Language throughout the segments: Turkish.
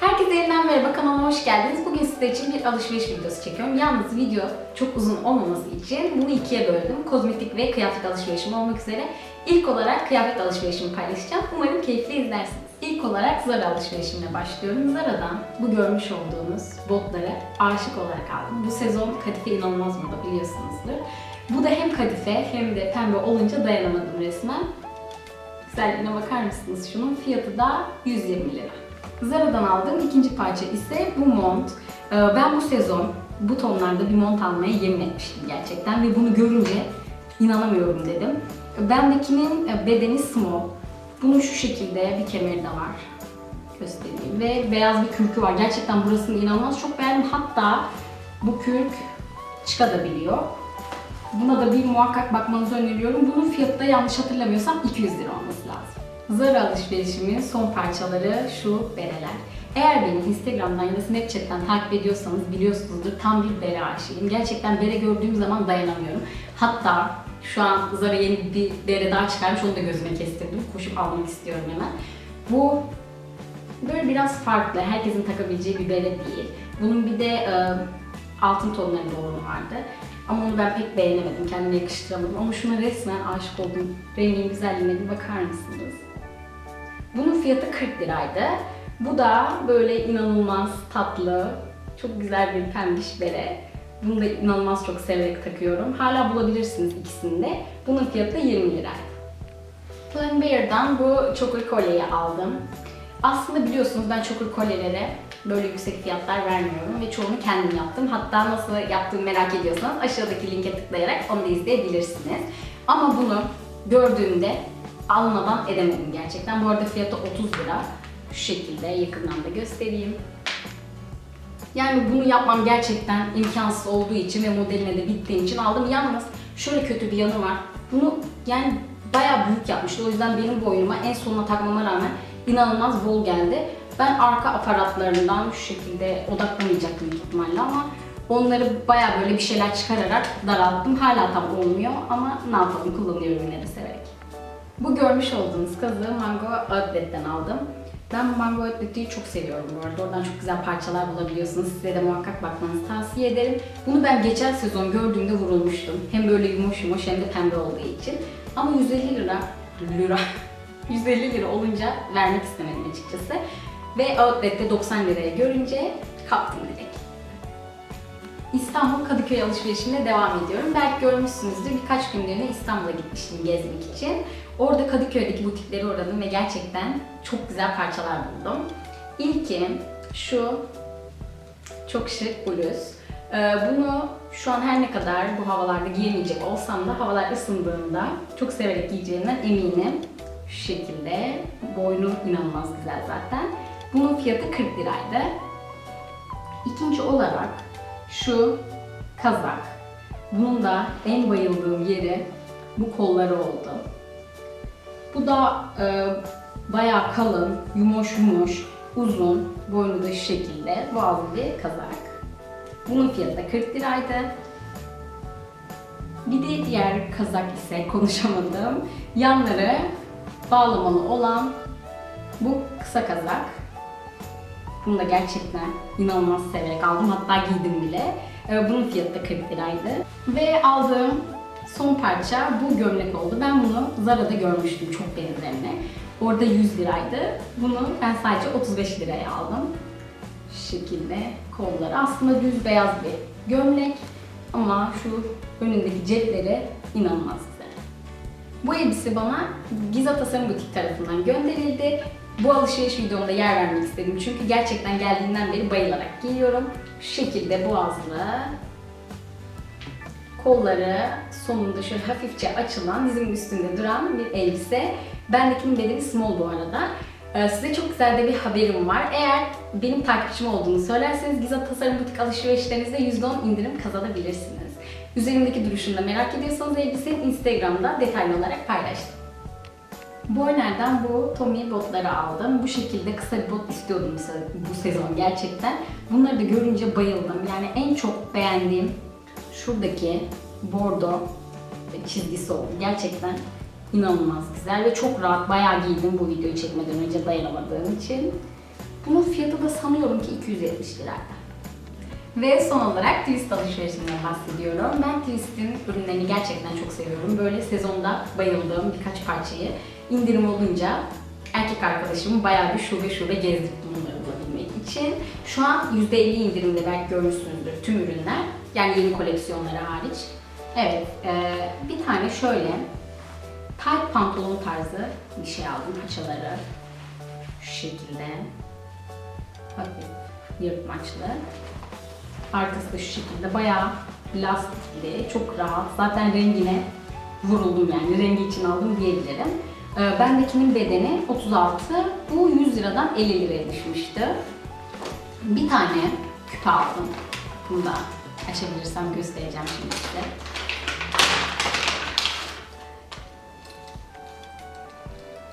Herkese yeniden merhaba kanalıma hoş geldiniz. Bugün sizler için bir alışveriş videosu çekiyorum. Yalnız video çok uzun olmaması için bunu ikiye böldüm. Kozmetik ve kıyafet alışverişim olmak üzere. İlk olarak kıyafet alışverişimi paylaşacağım. Umarım keyifli izlersiniz. İlk olarak Zara alışverişimle başlıyorum. Zara'dan bu görmüş olduğunuz botları aşık olarak aldım. Bu sezon kadife inanılmaz moda biliyorsunuzdur. Bu da hem kadife hem de pembe olunca dayanamadım resmen. Güzelliğine bakar mısınız? Şunun fiyatı da 120 lira. Zara'dan aldığım ikinci parça ise bu mont. Ee, Ben bu sezon bu tonlarda bir mont almaya yemin etmiştim gerçekten ve bunu görünce inanamıyorum dedim. Bendekinin e, bedeni small. Bunun şu şekilde bir kemeri de var. Göstereyim. Ve beyaz bir kürkü var. Gerçekten burasını inanılmaz çok beğendim. Hatta bu kürk çıkabiliyor. Buna da bir muhakkak bakmanızı öneriyorum. Bunun fiyatı da yanlış hatırlamıyorsam 200 lira olması lazım. Zara alışverişimin son parçaları şu bereler. Eğer beni Instagram'dan ya da Snapchat'ten takip ediyorsanız biliyorsunuzdur tam bir bere aşığıyım. Gerçekten bere gördüğüm zaman dayanamıyorum. Hatta şu an Zara yeni bir bere daha çıkarmış onu da gözüme kestirdim. Koşup almak istiyorum hemen. Bu böyle biraz farklı. Herkesin takabileceği bir bere değil. Bunun bir de e, altın tonları doğru vardı. Ama onu ben pek beğenemedim, kendime yakıştıramadım. Ama şuna resmen aşık oldum. Rengin güzelliğine bir bakar mısınız? Bunun fiyatı 40 liraydı. Bu da böyle inanılmaz tatlı, çok güzel bir pembiş bere. Bunu da inanılmaz çok severek takıyorum. Hala bulabilirsiniz ikisini de. Bunun fiyatı da 20 liraydı. Pull&Bear'dan bu çokur kolyeyi aldım. Aslında biliyorsunuz ben çokur kolyelere böyle yüksek fiyatlar vermiyorum ve çoğunu kendim yaptım. Hatta nasıl yaptığımı merak ediyorsanız aşağıdaki linke tıklayarak onu da izleyebilirsiniz. Ama bunu gördüğümde almadan edemedim gerçekten. Bu arada fiyatı 30 lira. Şu şekilde yakından da göstereyim. Yani bunu yapmam gerçekten imkansız olduğu için ve modeline de bittiğim için aldım. Yalnız şöyle kötü bir yanı var. Bunu yani bayağı büyük yapmıştı. O yüzden benim boynuma en sonuna takmama rağmen inanılmaz bol geldi. Ben arka aparatlarından şu şekilde odaklamayacaktım ihtimalle ama onları bayağı böyle bir şeyler çıkararak daralttım. Hala tam olmuyor ama ne yapalım kullanıyorum de severek. Bu görmüş olduğunuz kazığı Mango Outlet'ten aldım. Ben Mango Outlet'i çok seviyorum bu arada. Oradan çok güzel parçalar bulabiliyorsunuz. Size de muhakkak bakmanızı tavsiye ederim. Bunu ben geçen sezon gördüğümde vurulmuştum. Hem böyle yumuş yumuş hem de pembe olduğu için. Ama 150 lira, lira, 150 lira olunca vermek istemedim açıkçası. Ve Outlet'te 90 liraya görünce kaptım direkt. İstanbul Kadıköy alışverişine devam ediyorum. Belki görmüşsünüzdür birkaç günlüğüne İstanbul'a gitmiştim gezmek için. Orada Kadıköy'deki butiklere uğradım ve gerçekten çok güzel parçalar buldum. İlki şu çok şık bluz. Ee, Bunu şu an her ne kadar bu havalarda giyemeyecek olsam da havalar ısındığında çok severek giyeceğimden eminim. Şu şekilde. Boynu inanılmaz güzel zaten. Bunun fiyatı 40 liraydı. İkinci olarak şu kazak. Bunun da en bayıldığım yeri bu kolları oldu. Bu da e, bayağı kalın, yumuş yumuş, uzun, boynu da şu şekilde boğazlı bir kazak. Bunun fiyatı da 40 liraydı. Bir de diğer kazak ise konuşamadım. Yanları bağlamalı olan bu kısa kazak. Bunu da gerçekten inanılmaz severek aldım. Hatta giydim bile. Ee, Bunun fiyatı da 40 liraydı. Ve aldığım son parça bu gömlek oldu. Ben bunu Zara'da görmüştüm çok benzerini. Orada 100 liraydı. Bunu ben sadece 35 liraya aldım. Şu şekilde kolları. Aslında düz beyaz bir gömlek. Ama şu önündeki cepleri inanılmaz güzel. Bu elbise bana Giza Tasarım Butik tarafından gönderildi. Bu alışveriş videomda yer vermek istedim çünkü gerçekten geldiğinden beri bayılarak giyiyorum. Şu şekilde boğazlı, kolları sonunda şöyle hafifçe açılan, dizimin üstünde duran bir elbise. Bendekinin bedeni small bu arada. Ee, Size çok güzel de bir haberim var. Eğer benim takipçim olduğunu söylerseniz Giza Tasarım Butik alışverişlerinizde %10 indirim kazanabilirsiniz. Üzerimdeki duruşunu merak ediyorsanız elbisenin Instagram'da detaylı olarak paylaştım. Boyner'den bu Tommy botları aldım. Bu şekilde kısa bir bot istiyordum bu se- bu sezon gerçekten. Bunları da görünce bayıldım. Yani en çok beğendiğim şuradaki bordo çizgisi oldu. Gerçekten inanılmaz güzel ve çok rahat. Bayağı giydim bu videoyu çekmeden önce dayanamadığım için. Bunun fiyatı da sanıyorum ki 270 liraydı. Ve son olarak Twist alışverişinden bahsediyorum. Ben Twist'in ürünlerini gerçekten çok seviyorum. Böyle sezonda bayıldığım birkaç parçayı indirim olunca erkek arkadaşımı bayağı bir şube şube gezdirdim bunları bulabilmek için. Şu an %50 indirimde belki görmüşsünüzdür tüm ürünler. Yani yeni koleksiyonları hariç. Evet, e, bir tane şöyle tight pantolon tarzı bir şey aldım paçaları. Şu şekilde. Hafif yırtmaçlı. Arkası da şu şekilde bayağı lastikli, çok rahat. Zaten rengine vuruldum yani. Rengi için aldım diyebilirim. Ee, bendekinin bedeni 36. Bu 100 liradan 50 liraya düşmüştü. Bir tane küpe aldım. Bunu da açabilirsem göstereceğim şimdi size.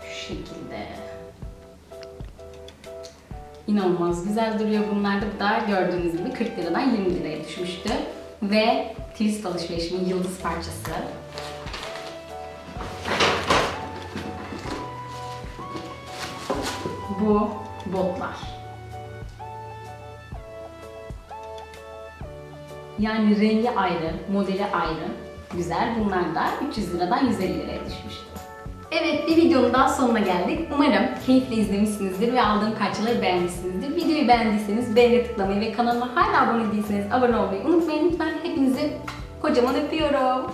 Şu şekilde. İnanılmaz güzel duruyor bunlar da. Bu da gördüğünüz gibi 40 liradan 20 liraya düşmüştü. Ve twist alışverişimin yıldız parçası. Bu botlar. Yani rengi ayrı, modeli ayrı. Güzel. Bunlar da 300 liradan 150 liraya düşmüştü. Evet bir videonun daha sonuna geldik. Umarım keyifle izlemişsinizdir ve aldığım parçaları beğenmişsinizdir. Videoyu beğendiyseniz beğeni tıklamayı ve kanalıma hala abone değilseniz abone olmayı unutmayın lütfen. Hepinizi kocaman öpüyorum.